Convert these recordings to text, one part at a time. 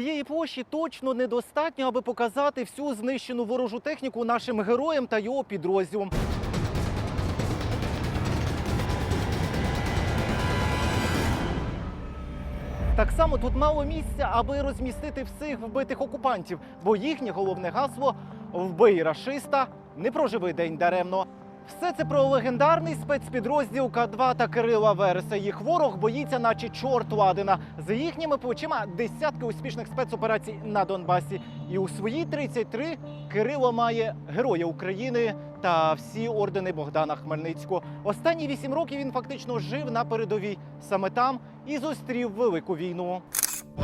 Цієї площі точно недостатньо, аби показати всю знищену ворожу техніку нашим героям та його підрозділам. Так само тут мало місця, аби розмістити всіх вбитих окупантів, бо їхнє головне гасло вбий рашиста, не проживи день даремно. Все це про легендарний спецпідрозділ К2 та Кирила Вереса. Їх ворог боїться, наче чорт ладина. За їхніми плечима десятки успішних спецоперацій на Донбасі. І у свої 33 Кирило має Героя України та всі ордени Богдана Хмельницького. Останні вісім років він фактично жив на передовій. Саме там і зустрів велику війну.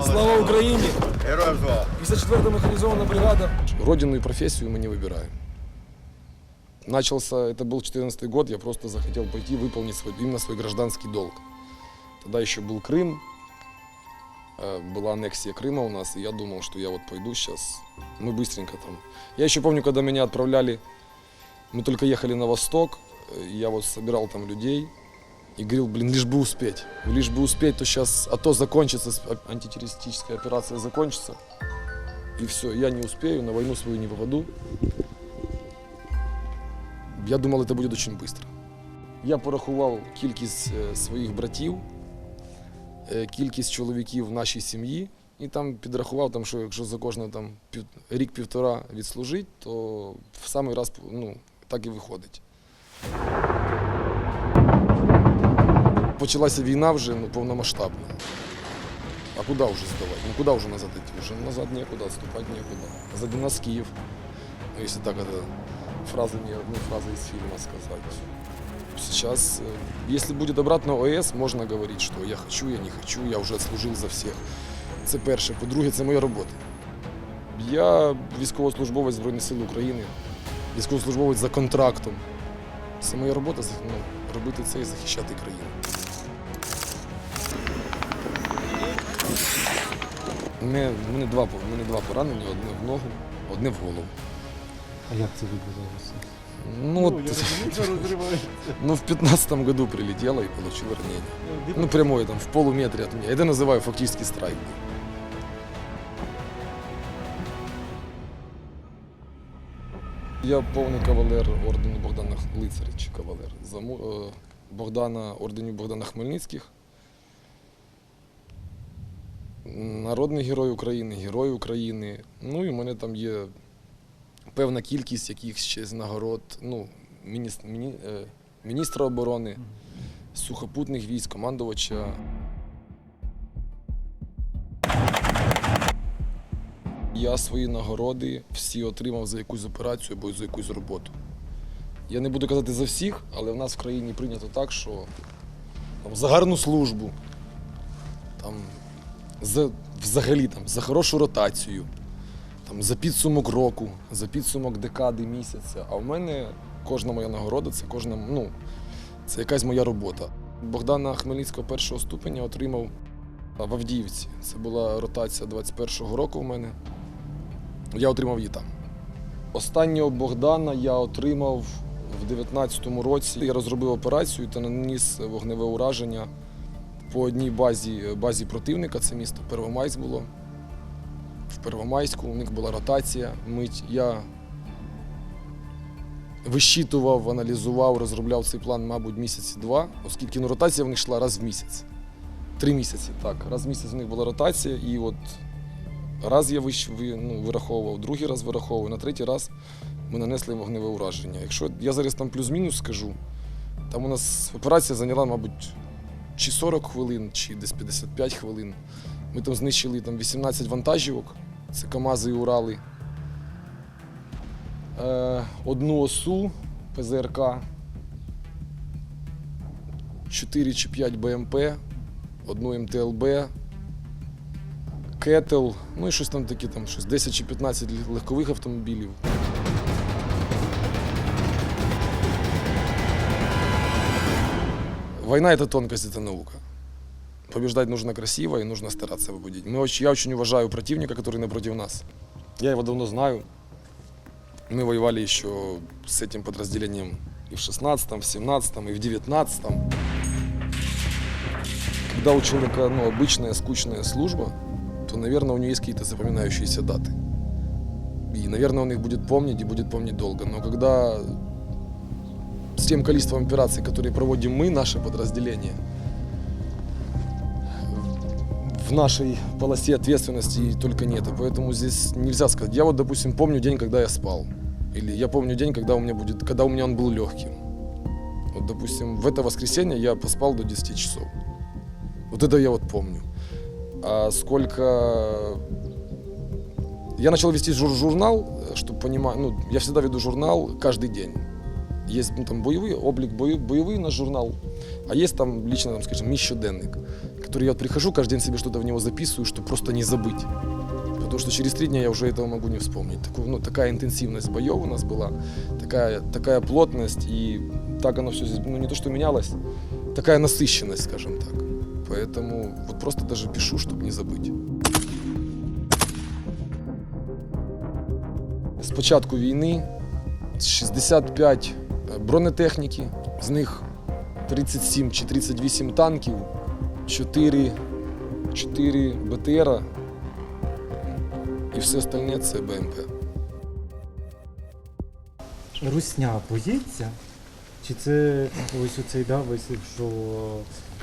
Слава Україні! Героям слава! 54-я механизованная бригада. Родину и профессию мы не выбираем. Начался, это был 14 год, я просто захотел пойти выполнить свой, именно свой гражданский долг. Тогда еще был Крым, э, была аннексия Крыма у нас, и я думал, что я вот пойду сейчас, мы быстренько там. Я еще помню, когда меня отправляли, мы только ехали на восток, э, я вот собирал там людей, и говорил, блин, лишь бы успеть. Лишь бы успеть, то сейчас АТО закончится, с- а- антитеррористическая операция закончится. И все, я не успею, на войну свою не попаду. Я думал, это будет очень быстро. Я порахував кількість е, своїх братів, е, кількість чоловіків в нашій сім'ї, і там підрахував, там, що якщо за кожного там, пів, рік-півтора відслужить, то в самий раз ну, так і виходить. Почалася війна вже ну, повномасштабна. А куда уже сдавать? Ну куда уже назад идти? Уже назад некуда, отступать некуда. Сзади нас Киев. Ну, если так это фразы не одну фразу из фильма сказать. Сейчас, э, если будет обратно ОС, можно говорить, что я хочу, я не хочу, я вже служив за всіх. Це перше. По-друге, це моя робота. Я військовослужбовець Збройних сил України, військовослужбовець за контрактом. Це моя робота ну, робити це і захищати країну. У мене, у мене два, у мене два поранення, одне в ногу, одне в голову. А як це відбувалося? Ну, вот, ну в 15 году прилетело и получил ранение. Ну, прямое там, в полуметре от меня. Это называю фактически страйк. Я повний кавалер ордену Богдана лицаря чи кавалер. Заму, е, Богдана, орденю Богдана Хмельницьких. Народний герой України, герой України. Ну і в мене там є певна кількість якихось ще з нагород. Ну, е, міністра оборони, сухопутних військ, командувача. Я свої нагороди всі отримав за якусь операцію або за якусь роботу. Я не буду казати за всіх, але в нас в країні прийнято так, що там, за гарну службу, там, за, взагалі там, за хорошу ротацію, там, за підсумок року, за підсумок декади місяця. А в мене кожна моя нагорода це кожна, ну, це якась моя робота. Богдана Хмельницького першого ступеня отримав в Авдіївці. Це була ротація 21-го року в мене. Я отримав її там. Останнього Богдана я отримав в 19-му році. Я розробив операцію та наніс вогневе ураження по одній базі, базі противника. Це місто Первомайськ було. Первомайську у них була ротація. Мить я вищитував, аналізував, розробляв цей план, мабуть, місяці два, оскільки ну, ротація в них йшла раз в місяць. Три місяці, так. Раз в місяць в них була ротація, і от раз я ну, вираховував, другий раз вираховував, на третій раз ми нанесли вогневе ураження. Якщо я зараз там плюс-мінус скажу, там у нас операція зайняла, мабуть, чи 40 хвилин, чи десь 55 хвилин. Ми там знищили там, 18 вантажівок, це КАМАЗи і Урали. Е, одну осу ПЗРК, 4 чи 5 БМП, одну МТЛБ, кетл, ну і щось там таке, там щось 10 чи 15 легкових автомобілів. Война это тонкость, это наука. Побеждать нужно красиво и нужно стараться победить. Мы очень, я очень уважаю противника, который напротив нас. Я его давно знаю. Мы воевали еще с этим подразделением и в 16-м, в 17-м, и в 19-м. Когда у человека ну, обычная скучная служба, то наверное, у нее есть какие-то запоминающиеся даты. И, наверное, он их будет помнить и будет помнить долго. Но когда с тем количеством операций, которые проводим мы, наше подразделение, в нашей полосе ответственности только нет. И поэтому здесь нельзя сказать. Я вот, допустим, помню день, когда я спал. Или я помню день, когда у меня, будет, когда у меня он был легким. Вот, допустим, в это воскресенье я поспал до 10 часов. Вот это я вот помню. А сколько... Я начал вести жур- журнал, чтобы понимать, ну, я всегда веду журнал каждый день. Есть ну, там боевые, облик бою, боевой наш журнал, а есть там лично, там, скажем, мій который я вот прихожу, каждый день себе что-то в него записываю, чтобы просто не забыть. Потому что через три дня я уже этого могу не вспомнить. Такую, ну, такая интенсивность боев у нас была, такая, такая плотность, и так оно все, ну, не то что менялось, такая насыщенность, скажем так. Поэтому вот просто даже пишу, чтобы не забыть. З початку війни 65 бронетехніки, з них 37 чи 38 танків, 4, 4 БТРа і все остальне це БМП. Русня боїться? Чи це ось оцей да, вислів, що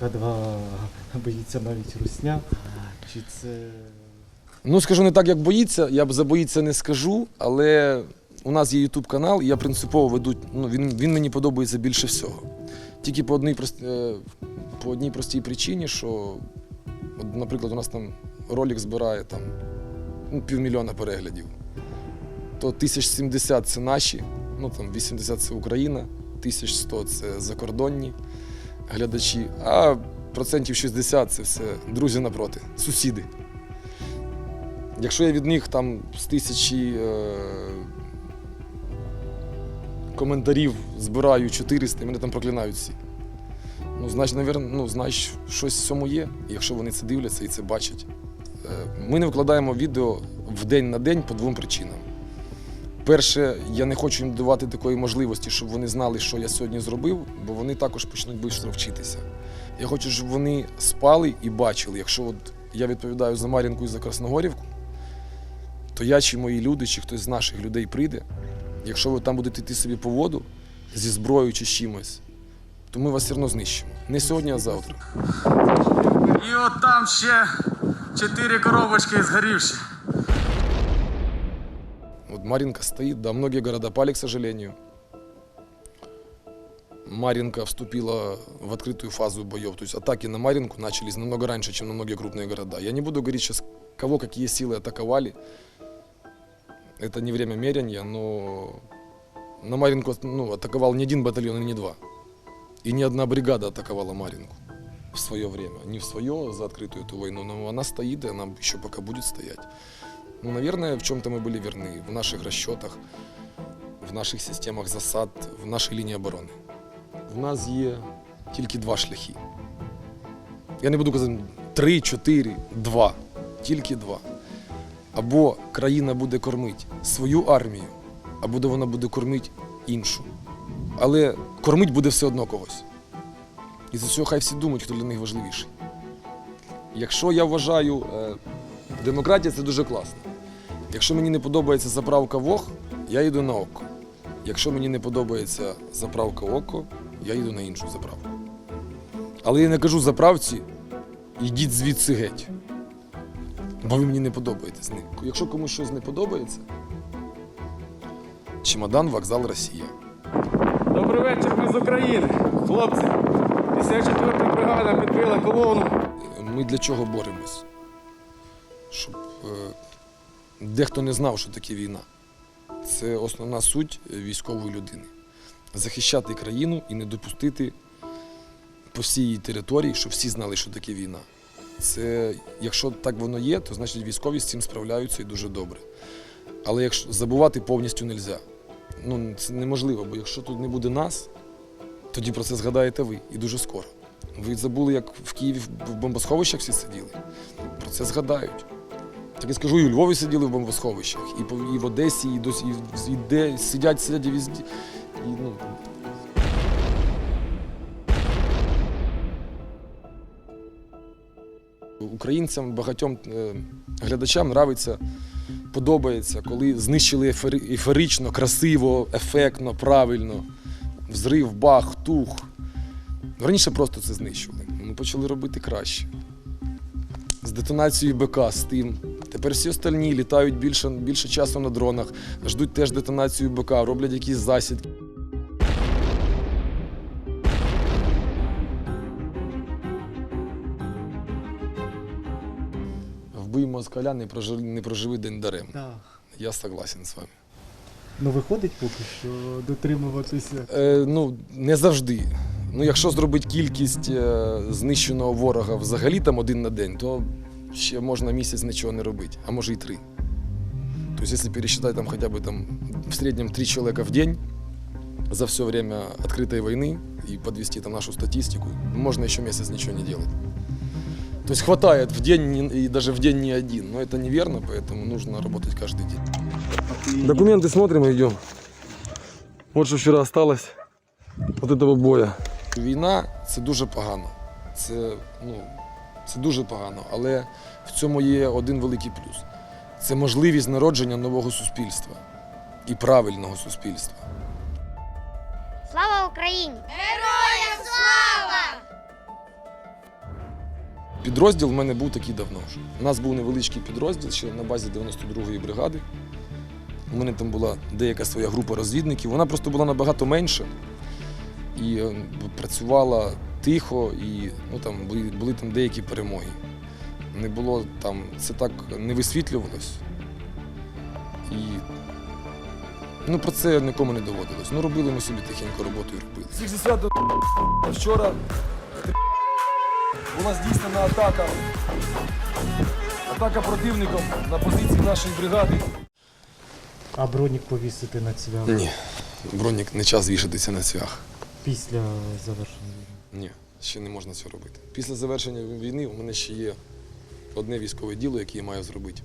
К2 боїться навіть русня? Чи це. Ну, скажу не так, як боїться, я б за боїться не скажу, але у нас є YouTube канал, і я принципово веду, ну, він, він мені подобається більше всього. Тільки по одній, прост- е, по одній простій причині, що, наприклад, у нас там ролик збирає там, ну, півмільйона переглядів. То 1070 це наші, ну там 80 це Україна, 1100 це закордонні глядачі, а процентів 60 це все друзі напроти, сусіди. Якщо я від них там з тисячі е, коментарів збираю 400, мене там проклинають всі. Ну, значить, навірно, ну, значить, щось в цьому є, якщо вони це дивляться і це бачать. Е, Ми не викладаємо відео в день на день по двом причинам. Перше, я не хочу їм давати такої можливості, щоб вони знали, що я сьогодні зробив, бо вони також почнуть швидко вчитися. Я хочу, щоб вони спали і бачили, якщо от я відповідаю за Мар'їнку і за Красногорівку, то я чи мої люди, чи хтось з наших людей прийде, якщо ви там будете йти собі по воду зі зброєю чи чимось, то ми вас все одно знищимо. Не сьогодні, а завтра. І от там ще чотири коробочки згорівші. Вот Маринка стоит, да, многие города пали, к сожалению. Маринка вступила в открытую фазу боев. То есть атаки на Маринку начались намного раньше, чем на многие крупные города. Я не буду говорить сейчас, кого какие силы атаковали. Это не время меряния, но на Маринку ну, атаковал не один батальон и не два. И не одна бригада атаковала Маринку в свое время. Не в свое за открытую эту войну, но она стоит, и она еще пока будет стоять. Ну, наверное, в чем-то мы были верны. В наших расчетах, в наших системах засад, в нашій лінії оборони. В нас є тільки два шляхи. Я не буду казати три, чотири, два. Тільки два. Або країна буде кормити свою армію, або вона буде кормити іншу. Але кормить буде все одно когось. І за цього хай всі думають, хто для них важливіший. Якщо я вважаю, е, демократія це дуже класно. Якщо мені не подобається заправка ВОГ, я йду на ОКО. Якщо мені не подобається заправка ОКО, я йду на іншу заправку. Але я не кажу заправці, йдіть звідси геть. Бо ви мені не подобаєтесь. Якщо комусь щось не подобається, чемодан, вокзал, Росія. Добрий вечір, ми з України. Хлопці, 54 бригада підбила колону. Ми для чого боремось? Щоб е, дехто не знав, що таке війна. Це основна суть військової людини. Захищати країну і не допустити по всій її території, щоб всі знали, що таке війна. Це, якщо так воно є, то значить військові з цим справляються і дуже добре. Але якщо забувати повністю не можна. Ну, це неможливо, бо якщо тут не буде нас, тоді про це згадаєте ви і дуже скоро. Ви забули, як в Києві в бомбосховищах всі сиділи? Про це згадають. Так я скажу, і у Львові сиділи в бомбосховищах, і, в Одесі, і, досі, і, і де сидять, сидять і візді. І, ну, Українцям, багатьом е, глядачам нравиться, подобається, коли знищили еферично, красиво, ефектно, правильно. Взрив, бах, тух. Раніше просто це знищували. Ми почали робити краще. З детонацією БК, з тим. Тепер всі остальні літають більше, більше часу на дронах, ждуть теж детонацію БК, роблять якісь засідки. Вбий москаля, не проживи, не проживи день даремно. Да. Я согласен з вами. Ну виходить поки що дотримуватися. Е, ну, не завжди. Ну, якщо зробити кількість е, знищеного ворога взагалі там один на день, то ще можна місяць нічого не робити, а може і три. Тобто, якщо пересчитать там хотя бы там в среднем три человека в день за все время открытой войны и подвести там нашу статистику, можно еще месяц ничего не делать. То есть хватает в день не- и даже в день не один, но это неверно, поэтому нужно работать каждый день. Документы смотрим и идем. Вот что вчера осталось от этого боя. Війна це дуже погано. Це, ну, це дуже погано. Але в цьому є один великий плюс. Це можливість народження нового суспільства і правильного суспільства. Слава Україні! Героям Підрозділ в мене був такий давно вже. У нас був невеличкий підрозділ ще на базі 92-ї бригади. У мене там була деяка своя група розвідників. Вона просто була набагато менша і е, працювала тихо, і ну, там, були, були там деякі перемоги. Не було там, це так не висвітлювалось. І ну, про це нікому не доводилось. Ну, робили ми собі тихенько роботу і робили. Вчора була здійснена атака. Атака противником на позиції нашої бригади. А бронік повісити на цвях Ні, бронік не час вішатися на цвях. після завершення війни. Ні, ще не можна цього робити. Після завершення війни у мене ще є одне військове діло, яке я маю зробити.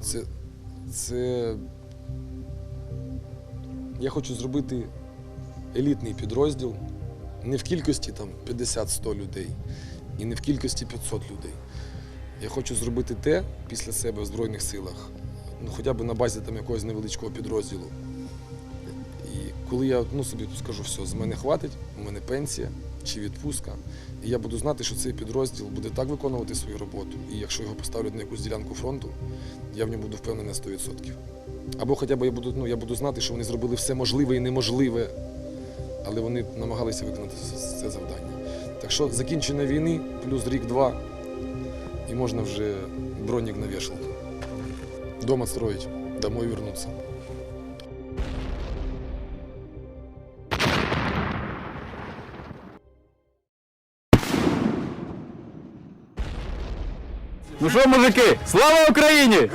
Це. Це. Я хочу зробити елітний підрозділ не в кількості там 50-100 людей і не в кількості 500 людей. Я хочу зробити те після себе в Збройних силах, ну хоча б на базі там якогось невеличкого підрозділу. І коли я ну, собі скажу, все, з мене хватить, у мене пенсія чи відпустка, і я буду знати, що цей підрозділ буде так виконувати свою роботу. І якщо його поставлять на якусь ділянку фронту, я в ньому буду впевнений на 100%. Або хоча б я буду, ну, я буду знати, що вони зробили все можливе і неможливе, але вони намагалися виконати це- завдання. Так що закінчення війни плюс рік-два, і можна вже бронік на вішалку. Дома строїть, домой вернуться. Ну що, мужики, слава Україні!